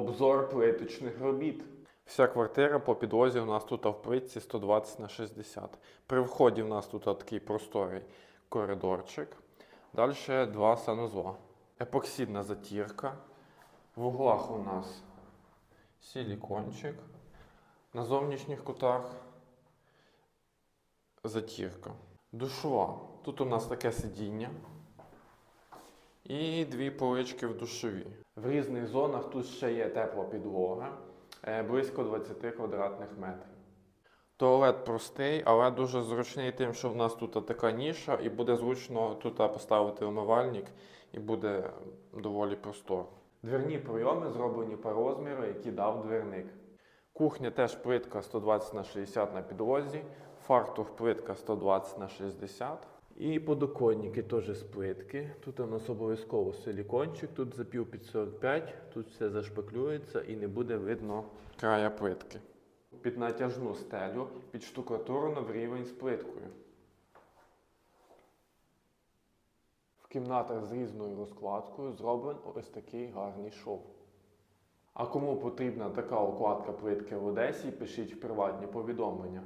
Обзор плиточних робіт. Вся квартира по підлозі у нас тут в плитці 120 на 60. При вході у нас тут такий просторий коридорчик. Далі два санузла. Епоксидна затірка. В углах у нас силікончик. На зовнішніх кутах затірка. Душова. Тут у нас таке сидіння. І дві полички в душовій. В різних зонах тут ще є тепла підлога, е, близько 20 квадратних метрів. Туалет простий, але дуже зручний тим, що в нас тут така ніша, і буде зручно тут поставити умивальник, і буде доволі простор. Двірні прийоми зроблені по розміру, які дав двірник. Кухня теж плитка 120 на 60 на підлозі, фартух плитка 120 на 60. І подоконники теж з плитки. Тут у нас обов'язково силікончик, тут запів під 45, тут все зашпаклюється і не буде видно края плитки. Під натяжну стелю підштукатурено в рівень з плиткою. В кімнатах з різною розкладкою зроблен ось такий гарний шов. А кому потрібна така укладка плитки в Одесі, пишіть в приватні повідомлення.